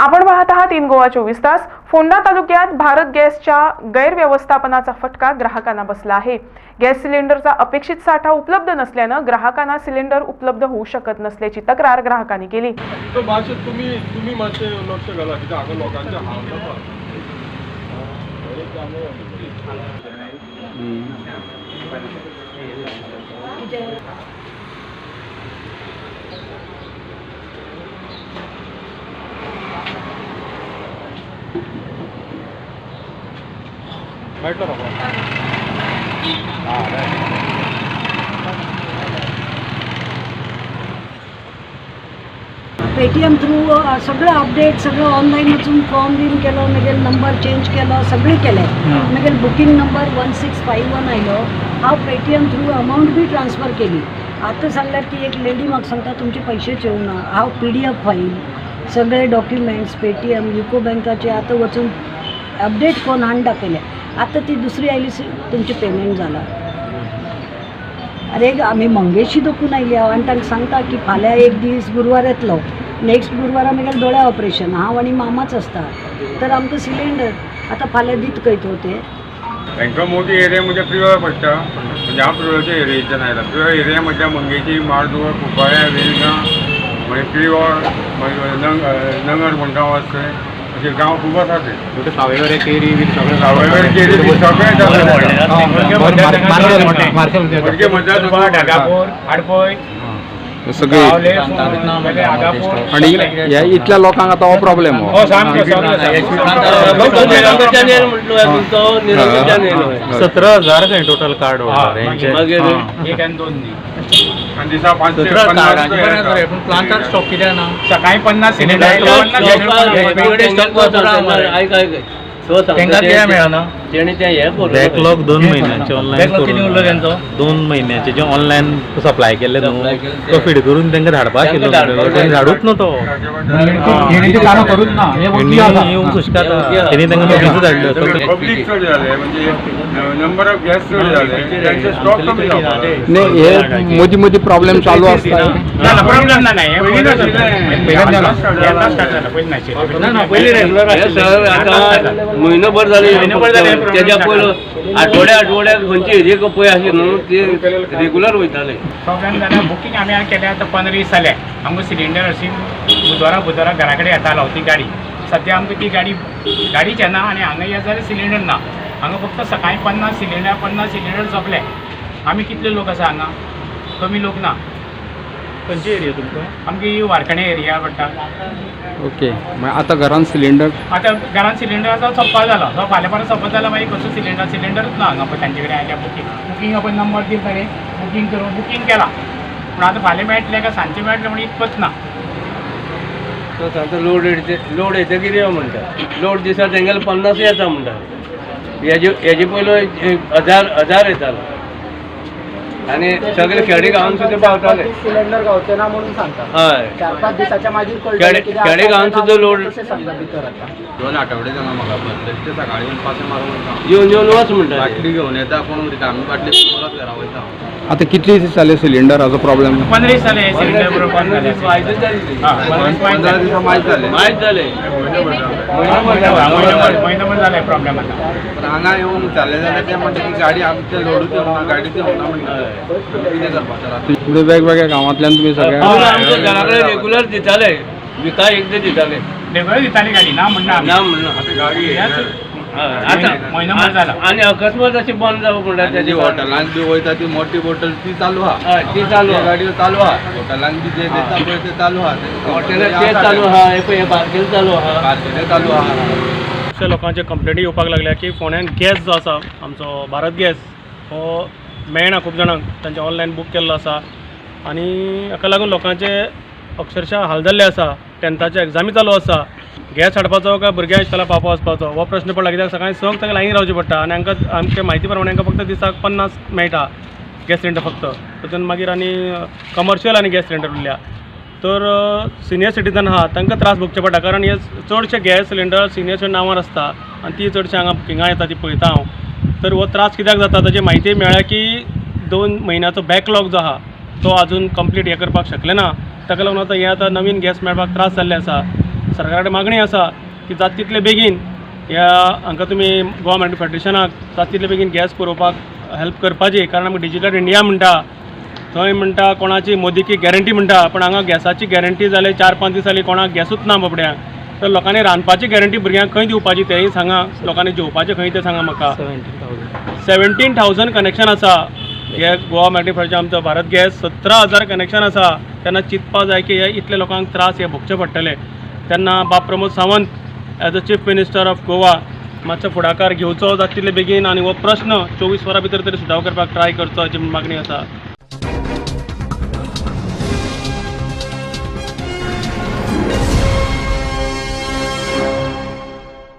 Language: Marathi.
आपण पाहत आहात इन गोवा चोवीस तास. फोंडा तालुक्यात भारत गॅसच्या गैरव्यवस्थापनाचा फटका ग्राहकांना बसला आहे. गॅस सिलेंडरचा अपेक्षित साठा उपलब्ध नसल्यानं ग्राहकांना सिलेंडर उपलब्ध होऊ शकत नसल्याची तक्रार ग्राहकांनी केली. तो मातशें तुमी तुमी मातशें लक्ष घाला कित्याक हांगा लोकांचे हाल जाता मेळटलो रोखडो पेटीएम थ्रू सगळं अपडेट सगळं ऑनलाईन वचून फॉर्म बीन केलो मागीर नंबर चेंज केलो सगळें केलें. मागीर booking number one six five one आयलो. हांव पेटीएम थ्रू अमावंट बी ट्रान्सफर केली. आतां सांगल्यार की एक लेडी म्हाका सांगता तुमचे पयशेच येवं ना. हांव पी डी एफ फायल सगळे डॉक्युमेंट्स पेटीएम युको बँकाचे आतां वचून अपडेट कोन्न हाडून दाखयले आता ती दुसरी आयली तुमचे पेमेंट झाला. अरे आम्ही मंगेशी दुखून आयली हांव आनी तांकां सांगता की फाल्यां एक दीस गुरवार येतलो नेक्स्ट गुरवारा मागीर दोळ्या ऑपरेशन हांव आनी मामाच आसता तर आमकां सिलेंडर आतां फाल्यां दीत कैत होते. ते तांकां मोदी एरिया म्हणजे प्रिवर पडटा म्हणजे हांव प्रिवरच्या एरियेच्यान आयला प्रिवर एरिया म्हटल्यार म्हणजे मंगेची मारदुवर कुपाळ्या वेलगां मागीर प्रिवर मागीर नंग नंगर म्हणटा वचय अशे गांव खूब आसा ते सावयवेरे केरी बी सगळं सावयवेर केरी बी सगळे सगळे आणि ह्या इतल्या लोकांक आतां हो प्रॉब्लेम हो सतरा हजार खंय टोटल कार्ड प्लांटार स्टॉक कित्याक ना? सकाळी पन्नास सिलिंडर तांकां कित्याक मेळना हें बॅकलॉग दोन कितें उरलो तेंचो? दोन म्हयन्याचे जे ऑनलायन सप्लाय केले न्हू. तो फीड करून तांकां केलो धाडपाक तेणी धाडूच न्हू तो हे तेणी वखदी आसा. येवंक सुशकाता तेणी तांकां नोटीस धाडल्यो तो पब्लीक चड जाले म्हणजे नंबर ऑफ गॅस चड जाले त्यांचे स्टॉक कमी जावपाक नाही हे मदीं मदीं प्रॉब्लेम चालू आसता प्रॉब्लेम ना नाही. पयलीं नाशिल्लें. पहिल्याच झाला. start झाला. तेज्या पयलो आठवड्या आठवड्याक खंयची हेजी पळय आसली न्हू ती रेगुलर वयताले प्रॉब्लेम जाल्यार बुकींग आमी केल्या केलें आतां पंदरा दीस जाले आमकां सिलिंडर अशी बुधवारा बुधवारा घरा कडेन येतालो ती गाडी. सद्या आमकां ती गाडी गाडीच येना आनी हांगा येत जाल्यार सिलिंडर ना. हांगा फक्त सकाळी पन्नास सिलिंडर पन्नास सिलिंडर सोंपले आमी कितले लोक आसा हांगा कमी लोक ना. खंयची एरिया तुमकां आमची ही वारकणे एरिया पडटा ओके मागीर आतां घरान सिलिंडर आतां घरांत सिलिंडर आतां सोंपा जालो तो फाल्यां परत सोंपत जाल्यार मागीर कसो सिलिंडर सिलिंडरूच ना हांगा पळय तांचे कडेन आयल्या बुकींग बुकींग आपण नंबर दिल ताणें बुकींग करून बुकींग केला. पूण आतां फाल्यां मेळटलें काय सांजचें मेळटलें म्हणून इतपत ना. तो सांगता लोड येते लोड येते कितें म्हणटा लोड दिसा तेंगेले पन्नास येता म्हणटा हेजे हेजे पयलो एक हजार हजार येतालो. आनी सगळे खेडे गांवान सुद्दां पावताले सिलेंडर गावचे ना म्हणून सांगता हय. चार पाच दिसाच्या मागीर खेडे- खेडे गांवान सुद्दां लोड- कशें समजा भितर आता दोन आठवडे जाले म्हाका ते सकाळी येवन पांच मारून येवन येवन वच म्हणटा बाटली घेवन येता कोण आमी बाटली परत घरा वयता आतां कितले दीस जाले सिलिंडराचो प्रॉब्लेम पंदरा दीस जाले सिलिंडर दीस. दिसा माहीत माहीत जाले प्रॉब्लेम आता. पण हांगा येवन विचारले जाल्यार ते म्हणटा की गाडी आमचे लोडूच येवना गाडीच येवना म्हणटा कितें पुढे वेगवेगळ्या गांवांतल्यान तुमी सगळ्या रेगुलर दिताले विका एकदां दिताले रेगुलर दिताली गाडी ना म्हणना आमी. ना जाला आनी अकस्मात अशी बंद जावं जी तेजी हॉटेलांत बी वयता ती मोठी बॉटल ती चालू हय, ती चालू आहा. गाडयो चालू आहा हॉटेलांक बी जे देता पळय ते चालू आहा हॉटेलात ते चालू आहा. हे पळय हे बारकेल चालू आहा बारकेले चालू आहा खुबशे लोकांचे कंप्लेंटी येवपाक लागल्या की फोंड्यान गॅस जो आसा आमचो भारत गॅस हो मेळना खूब जाणांक. तांचे ऑनलायन बूक केल्लो आसा आनी हाका लागून लोकांचे अक्षरशः हाल जाल्ले आसा टॅन्थाचे एग्जामी चालू आसा गॅस हाडपाचो काय भुरग्यांक इश्कोला पावपा वचपाचो? हो प्रश्न पडला कित्याक? सकाळीं संक ताका लायनी रावची पडटा. आनी हांकां आमचे म्हायती प्रमाणे हांकां फक्त दिसाक पन्नास मेळटा गॅस सिलिंडर फक्त. तातूंत मागीर आनी कमर्शियल आनी गॅस सिलिंडर उरल्या. तर सिनियर सिटीजन आहा तांकां त्रास भोगचे पडटा. कारण हे चडशे गॅस सिलिंडर सिनियरच्या नांवार आसता आनी ती चडशे हांगा बुकिंगां येता ती पळयता हांव. तर हो त्रास कित्याक जाता? ताची म्हायती मेळ्ळ्या की दोन म्हयन्याचो बॅकलॉग जो आहा तो आजून कंप्लीट हें करपाक शकले ना. ताका लागून आतां हें आतां नवीन गॅस मेळपाक त्रास जाल्ले आसा सरकारा कडेन मागणी आसा की जात तितले बेगीन ह्या हांकां तुमी गोवा फेडरेशनाक जात तितले बेगीन गॅस पुरोवपाक हेल्प करपाची. कारण आमी डिजिटल इंडिया म्हणटा थंय म्हणटा कोणाची मोदीकी गॅरंटी म्हणटा पण हांगा गॅसाची गॅरंटी जाले चार पांच दीस जाली कोणाक गॅसूच ना बाबड्यांक. तर लोकांनी रांदपाची गॅरंटी भुरग्यांक खंय दिवपाची तेंय सांगा. लोकांनी जेवपाचें खंय तें सांगा म्हाका. सेवन्टीन थावजंड कनेक्शन आसा. हे गोवा मॅन्युफॅक्चर आमचो भारत गॅस सतरा हजार कनेक्शन आसा. तेन्ना चिंतपा जाय की हे इतले लोकांक त्रास हे भोगचे पडटले. तेन्ना बाब Pramod Sawant as a chief minister of Goa मातसो फुडाकार घेवचो जाता तितले बेगीन आनी हो प्रश्न चोवीस वरां भितर तरी सुटाव करपाक ट्राय करचो अशी मागणी आसा.